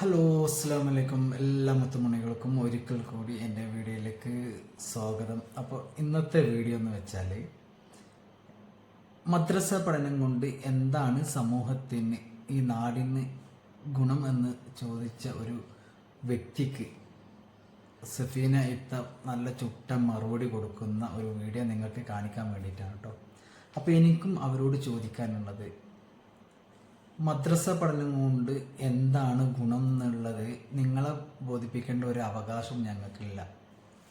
Hello അസ്സാം വലൈക്കും എല്ലാ മുത്തുമണികൾക്കും ഒരിക്കൽ കൂടി എന്റെ വീഡിയോയിലേക്ക് സ്വാഗതം. അപ്പോൾ ഇന്നത്തെ വീഡിയോ എന്ന് വെച്ചാൽ മദ്രസ പഠനം കൊണ്ട് എന്താണ് സമൂഹത്തിന് ഈ നാടിന് ഗുണം എന്ന് ചോദിച്ച ഒരു വ്യക്തിക്ക് സഫീന ഇത്ത നല്ല ചുട്ട മറുപടി കൊടുക്കുന്ന ഒരു വീഡിയോ നിങ്ങൾക്ക് കാണിക്കാൻ വേണ്ടിയിട്ടാണ് കേട്ടോ. അപ്പോൾ എനിക്കും അവരോട് ചോദിക്കാനുള്ളത് മദ്രസ പഠനം കൊണ്ട് എന്താണ് ഗുണം എന്നുള്ളത് നിങ്ങളെ ബോധിപ്പിക്കേണ്ട ഒരു അവകാശം ഞങ്ങൾക്കില്ല.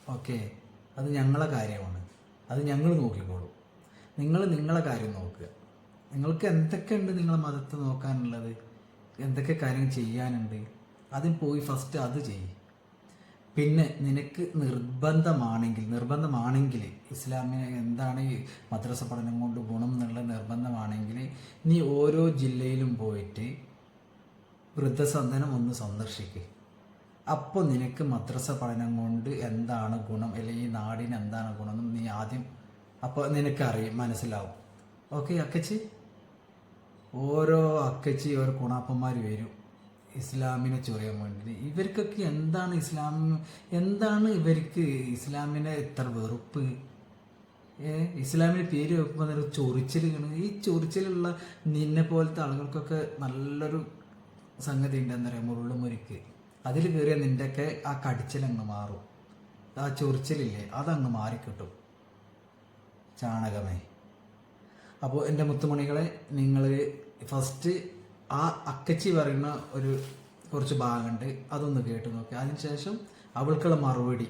ഓക്കെ? അത് ഞങ്ങളെ കാര്യമാണ്. അത് ഞങ്ങൾ നോക്കിക്കോളും. നിങ്ങൾ നിങ്ങളെ കാര്യം നോക്കുക. നിങ്ങൾക്ക് എന്തൊക്കെയുണ്ട് നിങ്ങളെ മതത്തെ നോക്കാനുള്ളത്? എന്തൊക്കെ കാര്യങ്ങൾ ചെയ്യാനുണ്ട്? അതിൽ പോയി ഫസ്റ്റ് അത് ചെയ്യും. പിന്നെ നിനക്ക് നിർബന്ധമാണെങ്കിൽ നിർബന്ധമാണെങ്കിൽ ഇസ്ലാമിന് എന്താണ് ഈ മദ്രസ പഠനം കൊണ്ട് ഗുണം എന്നുള്ള നിർബന്ധമാണെങ്കിൽ നീ ഓരോ ജില്ലയിലും പോയിട്ട് വൃദ്ധസദനം ഒന്ന് സന്ദർശിക്കുക അപ്പോൾ നിനക്ക് മദ്രസ പഠനം കൊണ്ട് എന്താണ് ഗുണം? അല്ലെങ്കിൽ ഈ നാടിന് എന്താണ് ഗുണം നീ ആദ്യം അപ്പോൾ നിനക്കറിയും മനസ്സിലാവും. ഓക്കെ അക്കച്ചി? ഓരോ അക്കച്ചി ഓരോ കുണാപ്പന്മാർ വരും. ഇസ്ലാമിനെ ചൊറിയാൻ വേണ്ടി ഇവർക്കൊക്കെ എന്താണ് ഇസ്ലാം എന്താണ് ഇവർക്ക് ഇസ്ലാമിനെ ഇത്ര വെറുപ്പ്? ഏ ഇസ്ലാമിന് പേര് വെക്കുമ്പോൾ നല്ല ചൊറിച്ചിലാണ്. ഈ ചൊറിച്ചിലുള്ള നിന്നെ പോലത്തെ ആളുകൾക്കൊക്കെ നല്ലൊരു സംഗതി ഉണ്ട് എന്താ പറയുക മുരുളുമുരിക്ക് അതിൽ കയറിയാൽ നിന്റെയൊക്കെ ആ കടിച്ചിലങ്ങ് മാറും. ആ ചൊറിച്ചിലില്ലേ അതങ്ങ് മാറിക്കിട്ടും. ചാണകമേ. അപ്പോൾ എന്റെ മുത്തുമണികളെ നിങ്ങൾ ഫസ്റ്റ് ആ അക്കച്ചി പറയുന്ന ഒരു കുറച്ച് ഭാഗമുണ്ട്. അതൊന്ന് കേട്ട് നോക്കി. അതിനുശേഷം അവൾക്കുള്ള മറുപടി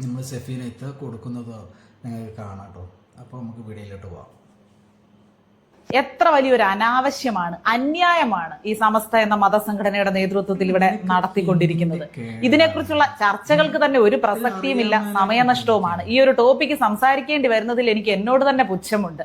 നമ്മൾ സെഫീനത്ത് കൊടുക്കുന്നതോ നിങ്ങൾക്ക് കാണാം കേട്ടോ. അപ്പോൾ നമുക്ക് വീഡിയോയിലോട്ട് പോവാം. എത്ര വലിയൊരു അനാവശ്യമാണ് അന്യായമാണ് ഈ സമസ്ത എന്ന മതസംഘടനയുടെ നേതൃത്വത്തിൽ ഇവിടെ നടത്തിക്കൊണ്ടിരിക്കുന്നത്. ഇതിനെക്കുറിച്ചുള്ള ചർച്ചകൾക്ക് തന്നെ ഒരു പ്രസക്തിയുമില്ല സമയനഷ്ടവുമാണ്. ഈ ഒരു ടോപ്പിക്ക് സംസാരിക്കേണ്ടി വരുന്നതിൽ എനിക്ക് എന്നോട് തന്നെ പുച്ഛമുണ്ട്.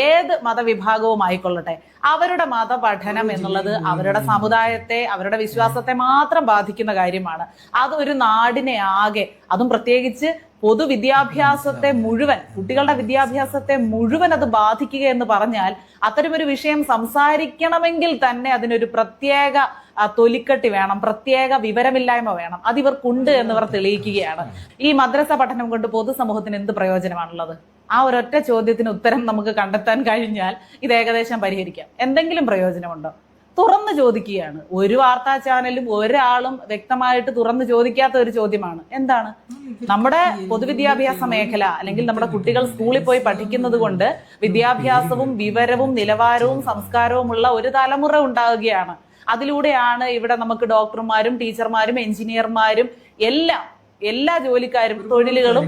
ഏത് മതവിഭാഗവും ആയിക്കൊള്ളട്ടെ അവരുടെ മതപഠനം എന്നുള്ളത് അവരുടെ സമുദായത്തെ അവരുടെ വിശ്വാസത്തെ മാത്രം ബാധിക്കുന്ന കാര്യമാണ്. അത് ഒരു നാടിനെ ആകെ അതും പ്രത്യേകിച്ച് പൊതുവിദ്യാഭ്യാസത്തെ മുഴുവൻ കുട്ടികളുടെ വിദ്യാഭ്യാസത്തെ മുഴുവൻ അത് ബാധിക്കുക എന്ന് പറഞ്ഞാൽ അത്തരമൊരു വിഷയം സംസാരിക്കണമെങ്കിൽ തന്നെ അതിനൊരു പ്രത്യേക തൊലിക്കെട്ടി വേണം പ്രത്യേക വിവരമില്ലായ്മ വേണം. അത് ഇവർക്കുണ്ട് എന്നിവർ തെളിയിക്കുകയാണ്. ഈ മദ്രസ പഠനം കൊണ്ട് പൊതുസമൂഹത്തിന് എന്ത് പ്രയോജനമാണുള്ളത്? ആ ഒരൊറ്റ ചോദ്യത്തിന് ഉത്തരം നമുക്ക് കണ്ടെത്താൻ കഴിഞ്ഞാൽ ഇത് ഏകദേശം പരിഹരിക്കാം. എന്തെങ്കിലും പ്രയോജനമുണ്ടോ? തുറന്നു ചോദിക്കുകയാണ്. ഒരു വാർത്താ ചാനലും ഒരാളും വ്യക്തമായിട്ട് തുറന്നു ചോദിക്കാത്ത ഒരു ചോദ്യമാണ്. എന്താണ്? നമ്മുടെ പൊതുവിദ്യാഭ്യാസ മേഖല അല്ലെങ്കിൽ നമ്മുടെ കുട്ടികൾ സ്കൂളിൽ പോയി പഠിക്കുന്നത് കൊണ്ട് വിദ്യാഭ്യാസവും വിവരവും നിലവാരവും സംസ്കാരവും ഉള്ള ഒരു തലമുറ ഉണ്ടാവുകയാണ് അതിലൂടെയാണ് ഇവിടെ നമുക്ക് ഡോക്ടർമാരും ടീച്ചർമാരും എഞ്ചിനീയർമാരും എല്ലാം എല്ലാ ജോലിക്കാരും തൊഴിലുകളും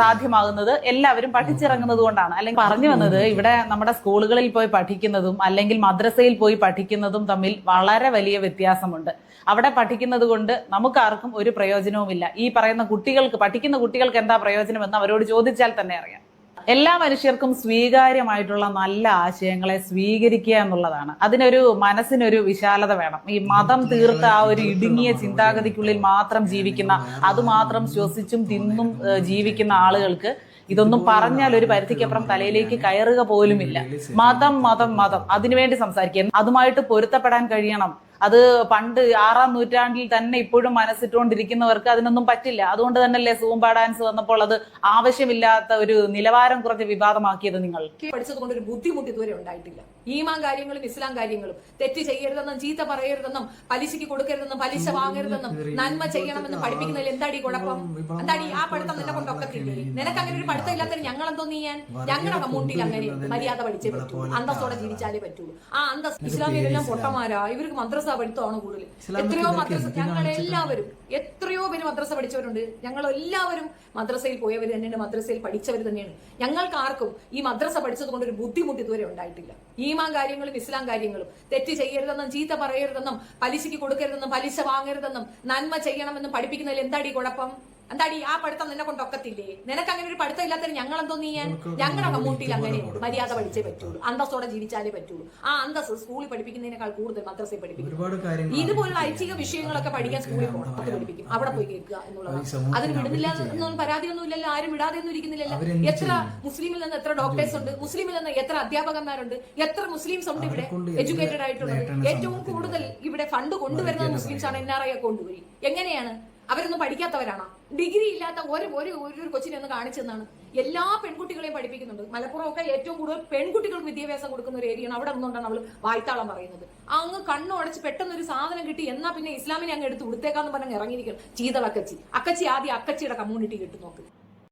സാധ്യമാകുന്നത്. എല്ലാവരും പഠിച്ചിറങ്ങുന്നത് കൊണ്ടാണ്. അല്ലെങ്കിൽ പറഞ്ഞു വന്നത് ഇവിടെ നമ്മുടെ സ്കൂളുകളിൽ പോയി പഠിക്കുന്നതും അല്ലെങ്കിൽ മദ്രസയിൽ പോയി പഠിക്കുന്നതും തമ്മിൽ വളരെ വലിയ വ്യത്യാസമുണ്ട്. അവിടെ പഠിക്കുന്നത് കൊണ്ട് നമുക്കാർക്കും ഒരു പ്രയോജനവുമില്ല. ഈ പറയുന്ന കുട്ടികൾക്ക് പഠിക്കുന്ന കുട്ടികൾക്ക് എന്താ പ്രയോജനം എന്ന് അവരോട് ചോദിച്ചാൽ തന്നെ അറിയാം. എല്ലാ മനുഷ്യർക്കും സ്വീകാര്യമായിട്ടുള്ള നല്ല ആശയങ്ങളെ സ്വീകരിക്കുക എന്നുള്ളതാണ്. അതിനൊരു മനസ്സിനൊരു വിശാലത വേണം. ഈ മതം തീർത്ത ആ ഒരു ഇടുങ്ങിയ ചിന്താഗതിക്കുള്ളിൽ മാത്രം ജീവിക്കുന്ന അതുമാത്രം ശ്വസിച്ചും തിന്നും ജീവിക്കുന്ന ആളുകൾക്ക് ഇതൊന്നും പറഞ്ഞാൽ ഒരു പരിധിക്കപ്പുറം തലയിലേക്ക് കയറുക പോലുമില്ല. മതം മതം മതം. അതിനുവേണ്ടി സംസാരിക്കുക. അതുമായിട്ട് പൊരുത്തപ്പെടാൻ കഴിയണം. അത് പണ്ട് ആറാം നൂറ്റാണ്ടിൽ തന്നെ ഇപ്പോഴും മനസ്സിട്ടുകൊണ്ടിരിക്കുന്നവർക്ക് അതിനൊന്നും പറ്റില്ല. അതുകൊണ്ട് തന്നെയല്ലേ സൂംബ ഡാൻസ് വന്നപ്പോൾ അത് ആവശ്യമില്ലാത്ത ഒരു നിലവാരം കുറച്ച് വിവാദമാക്കിയത് നിങ്ങൾ. പഠിച്ചതുകൊണ്ട് ഒരു ബുദ്ധിമുട്ട് ഇതുവരെ ഉണ്ടായിട്ടില്ല. ഈമാൻ കാര്യങ്ങളും ഇസ്ലാം കാര്യങ്ങളും. തെറ്റ് ചെയ്യരുതെന്നും ചീത്ത പറയരുതെന്നും പലിശയ്ക്ക് കൊടുക്കരുതെന്നും പലിശ വാങ്ങരുതെന്നും നന്മ ചെയ്യണമെന്നും പഠിപ്പിക്കുന്നതിൽ എന്താടി കുഴപ്പം? എന്താടി ആ പഠിത്തം നിന്നെ കൊണ്ടൊക്കത്തില്ലേ നിനക്ക് അങ്ങനെ ഒരു പഠിത്തം ഇല്ലാത്തതിന് ഞങ്ങൾ എന്തോ ഞാൻ ഞങ്ങളുടെ മുണ്ടിൽ അങ്ങനെ മര്യാദ പഠിച്ചേ പറ്റൂ. അന്തസ്സോടെ ജീവിച്ചാലേ പറ്റുള്ളൂ ആ അന്തസ് ഇസ്ലാമിലെല്ലാം പൊട്ടമാരാ ഇവർക്ക് മദ്രസ പഠിത്തമാണ് കൂടുതൽ എത്രയോ മദ്രസ ഞങ്ങൾ എല്ലാവരും എത്രയോ പേര് മദ്രസ പഠിച്ചവരുണ്ട്. ഞങ്ങൾ എല്ലാവരും മദ്രസയിൽ പോയവർ തന്നെയാണ് മദ്രസയിൽ പഠിച്ചവർ തന്നെയാണ്. ഞങ്ങൾക്ക് ആർക്കും ഈ മദ്രസ പഠിച്ചത് കൊണ്ട് ഒരു ബുദ്ധിമുട്ട് ഇതുവരെ ഉണ്ടായിട്ടില്ല. ഈമാൻ കാര്യങ്ങളും ഇസ്ലാം കാര്യങ്ങളും. തെറ്റ് ചെയ്യരുതെന്നും ചീത്ത പറയരുതെന്നും പലിശയ്ക്ക് കൊടുക്കരുതെന്നും പലിശ വാങ്ങരുതെന്നും നന്മ ചെയ്യണമെന്നും പഠിപ്പിക്കുന്നതിൽ എന്താടി കുഴപ്പം? എന്താടി ആ പഠിത്തം നിന്നെ കൊണ്ട് ഒക്കത്തില്ലേ? നിനക്ക് അങ്ങനെ ഒരു പഠിത്തം ഇല്ലാത്തതിന് ഞങ്ങൾ എന്തോ നീ ഞങ്ങളുടെ കമ്മൂട്ടിയിൽ അങ്ങനെ മര്യാദ പഠിച്ചേ പറ്റുള്ളൂ. അന്തസ്സോടെ ജീവിച്ചാലേ പറ്റുള്ളൂ. ആ അന്തസ് സ്കൂളിൽ പഠിപ്പിക്കുന്നതിനേക്കാൾ കൂടുതൽ മദ്രസയിൽ പഠിപ്പിക്കും. ഇതുപോലുള്ള ഐച്ഛിക വിഷയങ്ങളൊക്കെ പഠിക്കാൻ സ്കൂളിൽ പോകണം അത് പഠിപ്പിക്കും. അവിടെ പോയി കേൾക്കുക എന്നുള്ളതാണ്. അതിന് വിടുന്നില്ല എന്നൊന്നും പരാതിയൊന്നും ഇല്ലല്ലോ. ആരും വിടാതെ ഒന്നും ഇരിക്കുന്നില്ലല്ലോ എത്ര മുസ്ലിമിൽ നിന്ന് എത്ര ഡോക്ടേഴ്സ് ഉണ്ട്? മുസ്ലിമിൽ നിന്ന് എത്ര അധ്യാപകന്മാരുണ്ട്? എത്ര മുസ്ലിംസ് ഉണ്ട് ഇവിടെ? എഡ്യൂക്കേറ്റഡ് ആയിട്ടുള്ളത്. ഏറ്റവും കൂടുതൽ ഇവിടെ ഫണ്ട് കൊണ്ടുവരുന്നത് മുസ്ലിംസ് ആണ് എൻ ആർ ഐ കൊണ്ടുപോയി എങ്ങനെയാണ്? അവരൊന്നും പഠിക്കാത്തവരാണ്? ഡിഗ്രി ഇല്ലാത്ത ഒരു ഒരു ഒരു കൊച്ചിനെ ഒന്ന് കാണിച്ചെന്നാണ് എല്ലാ പെൺകുട്ടികളെയും പഠിപ്പിക്കുന്നുണ്ട്. മലപ്പുറം ഒക്കെ ഏറ്റവും കൂടുതൽ പെൺകുട്ടികൾക്ക് വിദ്യാഭ്യാസം കൊടുക്കുന്ന ഒരു ഏരിയയാണ്. അവിടെ നിന്നുകൊണ്ടാണ് അവൾ വായ്ത്താളം പറയുന്നത്. അങ്ങ് കണ്ണു അടച്ച് പെട്ടെന്ന് ഒരു സാധനം കിട്ടി എന്നാ പിന്നെ ഇസ്ലാമിനെ അങ്ങ് എടുത്ത് കൊടുത്തേക്കാന്ന് പറഞ്ഞ് ഇറങ്ങിയിരിക്കണം. ചീതളക്കച്ചി അക്കച്ചി. ആദ്യം അക്കച്ചിയുടെ കമ്മ്യൂണിറ്റി കിട്ടു നോക്ക്.